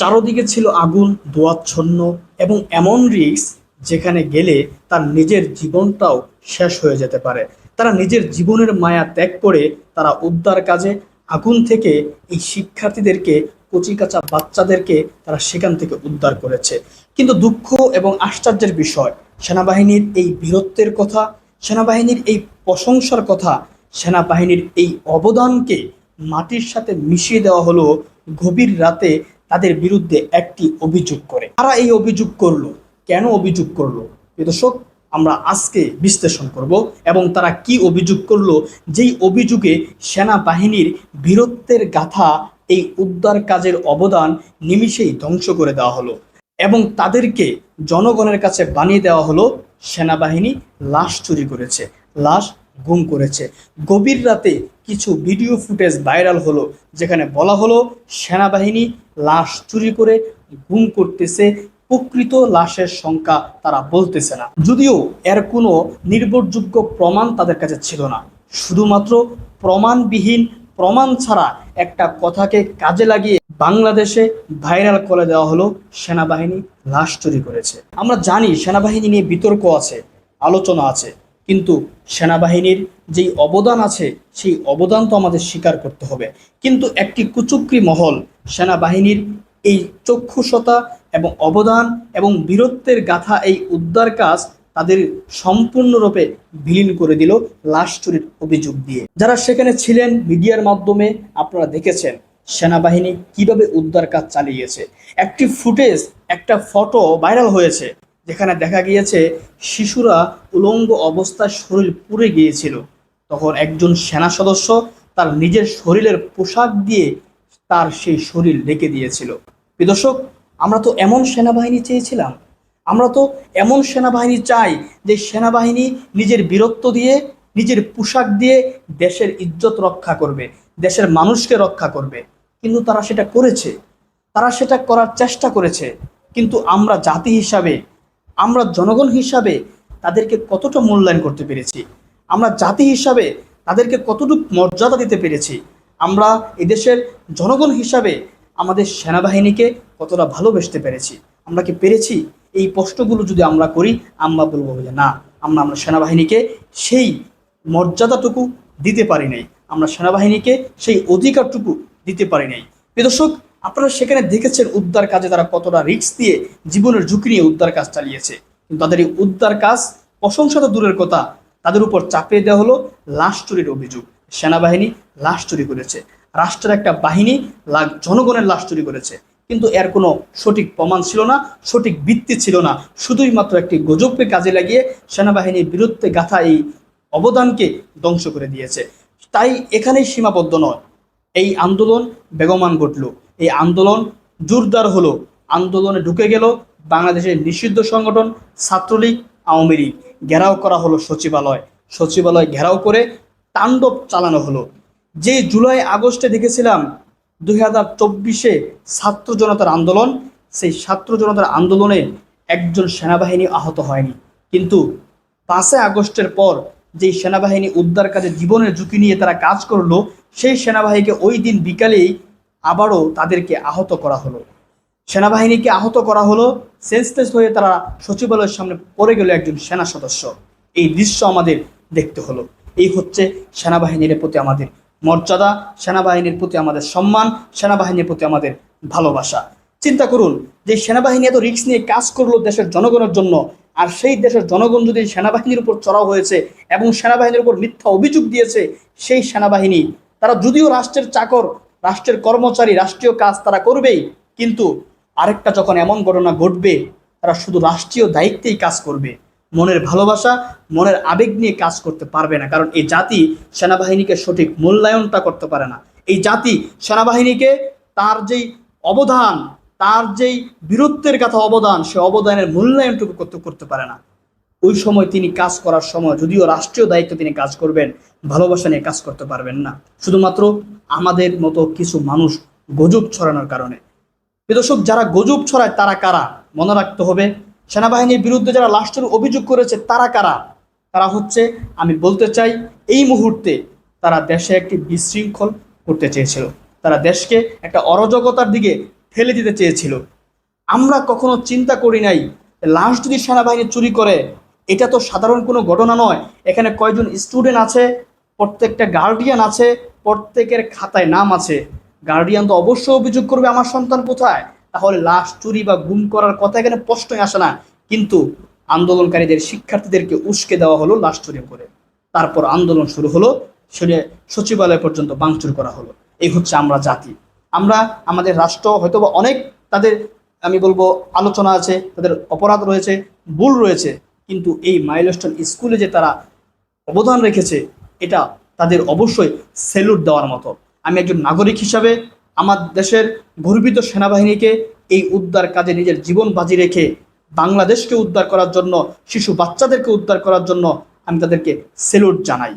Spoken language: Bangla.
চারদিকে ছিল আগুন দোয়াচ্ছন্ন এবং এমন রিস্ক যেখানে গেলে তার নিজের জীবনটাও শেষ হয়ে যেতে পারে। তারা নিজের জীবনের মায়া ত্যাগ করে তারা উদ্ধার কাজে আগুন থেকে এই শিক্ষার্থীদেরকে, কচিকাচা বাচ্চাদেরকে তারা সেখান থেকে উদ্ধার করেছে। কিন্তু দুঃখ এবং আশ্চর্যের বিষয়, সেনাবাহিনীর এই বীরত্বের কথা, সেনাবাহিনীর এই প্রশংসার কথা, সেনাবাহিনীর এই অবদানকে মাটির সাথে মিশিয়ে দেওয়া হলো গভীর রাতে তাদের বিরুদ্ধে একটি অভিযোগ করে। তারা এই অভিযোগ করল? কেন অভিযোগ করল? দর্শক, আমরা আজকে বিশ্লেষণ করব এবং তারা কি অভিযোগ করল? যেই অভিযোগে সেনাবাহিনীর বীরত্বের গাথা, এই উদ্ধার কাজের অবদান নিমিষেই ধ্বংস করে দেওয়া হলো এবং তাদেরকে জনগণের কাছে বানিয়ে দেওয়া হলো সেনাবাহিনী লাশ চুরি করেছে। লাশ গুম করেছে। গভীর রাতে কিছু ভিডিও ফুটেজ ভাইরাল হলো, যেখানে বলা হলো সেনাবাহিনী লাশ চুরি করে গুম করতেছে, প্রকৃত লাশের সংখ্যা তারা বলতেছে না। যদিও এর কোনো নির্ভরযোগ্য প্রমাণ তাদের কাছে ছিল না। শুধুমাত্র প্রমাণবিহীন প্রমাণ ছাড়া একটা কথাকে কাজে লাগিয়ে বাংলাদেশে ভাইরাল করে দেওয়া হলো, সেনাবাহিনী লাশ চুরি করেছে। আমরা জানি সেনাবাহিনী নিয়ে বিতর্ক আছে, আলোচনা আছে। কিন্তু সেনাবাহিনীর যেই অবদান আছে, সেই অবদান তো আমাদের স্বীকার করতে হবে। কিন্তু একটি কুচুকরি মহল, সেনাবাহিনীর এই চক্ষুষতা এবং অবদান এবং বীরত্বের গাথা, এই উদ্ধার কাজ তাদের সম্পূর্ণরূপে বিলীন করে দিল লাশ চুরির অভিযোগ দিয়ে। যারা সেখানে ছিলেন, মিডিয়ার মাধ্যমে আপনারা দেখেছেন সেনাবাহিনী কীভাবে উদ্ধার কাজ চালিয়েছে। একটি ফুটেজ, একটা ফটো ভাইরাল হয়েছে। যেখানে দেখা গিয়েছে শিশুরা উলঙ্গ অবস্থায় শরীর পুড়ে গিয়েছিল। তখন একজন সেনা সদস্য তার নিজের শরীরের পোশাক দিয়ে তার সেই শরীর ঢেকে দিয়েছিল। প্রিয় দর্শক, আমরা তো এমন সেনাবাহিনী চেয়েছিলাম। আমরা তো এমন সেনাবাহিনী চাই যে সেনাবাহিনী নিজের বীরত্ব দিয়ে, নিজের পোশাক দিয়ে দেশের ইজ্জত রক্ষা করবে, দেশের মানুষকে রক্ষা করবে। কিন্তু তারা সেটা করেছে। তারা সেটা করার চেষ্টা করেছে। কিন্তু আমরা জাতি হিসাবে আমরা জনগণ হিসাবে তাদেরকে কতটা মূল্যায়ন করতে পেরেছি? আমরা জাতি হিসাবে তাদেরকে কতটুকু মর্যাদা দিতে পেরেছি? আমরা এদেশের জনগণ হিসাবে আমাদের সেনাবাহিনীকে কতটা ভালোবেসতে পেরেছি? আমরা কি পেরেছি? এই প্রশ্নগুলো যদি আমরা করি, আমরা বলব যে না, আমরা আমরা সেনাবাহিনীকে সেই মর্যাদাটুকু দিতে পারি নাই। আমরা সেনাবাহিনীকে সেই অধিকারটুকু দিতে পারি নাই। প্রিয় দর্শক আপনারা সেখানে দেখেছেন উদ্ধার কাজে তারা কতটা রিস্ক দিয়ে জীবনের ঝুঁকি নিয়ে উদ্ধার কাজ চালিয়েছে। কিন্তু তাদের এই উদ্ধার কাজ প্রশংসা তো দূরের কথা। তাদের উপর চাপিয়ে দেওয়া হলো লাশ চুরির অভিযোগ। সেনাবাহিনী লাশ চুরি করেছে। রাষ্ট্রের একটা বাহিনী জনগণের লাশ চুরি করেছে। কিন্তু এর কোনো সঠিক প্রমাণ ছিল না, সঠিক ভিত্তি ছিল না। শুধুই মাত্র একটি গজবকে কাজে লাগিয়ে সেনাবাহিনীর বিরুদ্ধে গাথা এই অবদানকে ধ্বংস করে দিয়েছে। তাই এখানেই সীমাবদ্ধ নয়। এই আন্দোলন বেগমান ঘটল। এই আন্দোলন জোরদার হলো। আন্দোলনে ঢুকে গেল বাংলাদেশের নিষিদ্ধ সংগঠন ছাত্রলীগ আওয়ামী লীগ। ঘেরাও করা হলো সচিবালয়। সচিবালয় ঘেরাও করে তাণ্ডব চালানো হলো। যে জুলাই আগস্টে দেখেছিলাম দুই হাজার চব্বিশে ছাত্র জনতার আন্দোলন, সেই ছাত্র জনতার আন্দোলনে একজন সেনাবাহিনী আহত হয়নি। কিন্তু পাঁচই আগস্টের পর যেই সেনাবাহিনী উদ্ধার কাজে জীবনের ঝুঁকি নিয়ে তারা কাজ করল, সেই সেনাবাহিনীকে ওই দিন বিকালেই আবারও তাদেরকে আহত করা হলো। সেনাবাহিনীকে আহত করা হলো। সেন্সলেস হয়ে তারা সচিবালয়ের সামনে পড়ে গেল একজন সেনা সদস্য। এই দৃশ্য আমাদের দেখতে হলো। এই হচ্ছে সেনাবাহিনীর প্রতি আমাদের মর্যাদা, সেনাবাহিনীর প্রতি আমাদের সম্মান, সেনাবাহিনীর প্রতি আমাদের ভালোবাসা। চিন্তা করুন যে সেনাবাহিনী এত রিস্ক নিয়ে কাজ করল দেশের জনগণের জন্য, আর সেই দেশের জনগণ যদি সেনাবাহিনীর উপর চড়াও হয়েছে এবং সেনাবাহিনীর উপর মিথ্যা অভিযোগ দিয়েছে, সেই সেনাবাহিনী, তারা যদিও রাষ্ট্রের চাকর রাষ্ট্রের কর্মচারী, রাষ্ট্রীয় কাজ তারা করবেই, কিন্তু আরেকটা যখন এমন ঘটনা ঘটবে, তারা শুধু রাষ্ট্রীয় দায়িত্বেই কাজ করবে। মনের ভালোবাসা, মনের আবেগ নিয়ে কাজ করতে পারবে না, কারণ এই জাতি সেনাবাহিনীকে সঠিক মূল্যায়নটা করতে পারে না। এই জাতি সেনাবাহিনীকে তার যেই অবদান, তার যেই বীরত্বের কথা অবদান, সে অবদানের মূল্যায়নটুকু করতে করতে পারে না। ওই সময় তিনি কাজ করার সময়, যদিও রাষ্ট্রীয় দায়িত্ব তিনি কাজ করবেন, ভালোবাসা নিয়ে কাজ করতে পারবেন না। শুধুমাত্র আমাদের মতো কিছু মানুষ গজব ছড়ানোর কারণে। দর্শক, যারা গজব ছড়ায় তারা কারা? মনে রাখতে হবে, সেনাবাহিনীর বিরুদ্ধে যারা লাস্টের অভিযোগ করেছে তারা কারা? তারা হচ্ছে, আমি বলতে চাই, এই মুহূর্তে তারা দেশে একটি বিশৃঙ্খল করতে চেয়েছিল। তারা দেশকে একটা অরাজকতার দিকে ফেলে দিতে চেয়েছিল। আমরা কখনো চিন্তা করি নাই, লাশ যদি সেনাবাহিনী চুরি করে এটা তো সাধারণ কোনো ঘটনা নয়। এখানে কয়জন স্টুডেন্ট আছে, প্রত্যেকটা গার্ডিয়ান আছে, প্রত্যেকের খাতায় নাম আছে। গার্ডিয়ান তো অবশ্যই অভিযোগ করবে আমার সন্তান কোথায়? তাহলে লাশ, চুরি বা গুম করার কথা এখানে প্রশ্নই আসে না। কিন্তু আন্দোলনকারীদের, শিক্ষার্থীদেরকে উস্কে দেওয়া হলো লাশ চুরি করে তারপর আন্দোলন শুরু হলো, সেটা সচিবালয় পর্যন্ত ভাঙচুর করা হলো। এই হচ্ছে আমরা জাতি। আমরা, আমাদের রাষ্ট্র হয়তোবা অনেক তাদের, আমি বলব, আলোচনা আছে, তাদের অপরাধ রয়েছে, ভুল রয়েছে। কিন্তু এই মাইলস্টোন স্কুলে যে তারা অবদান রেখেছে, এটা তাদের অবশ্যই সেলুট দেওয়ার মতো। আমি একজন নাগরিক হিসাবে আমার দেশের গর্বিত সেনাবাহিনীকে এই উদ্ধার কাজে নিজের জীবন বাজি রেখে বাংলাদেশকে উদ্ধার করার জন্য, শিশু বাচ্চাদেরকে উদ্ধার করার জন্য আমি তাদেরকে সেলুট জানাই।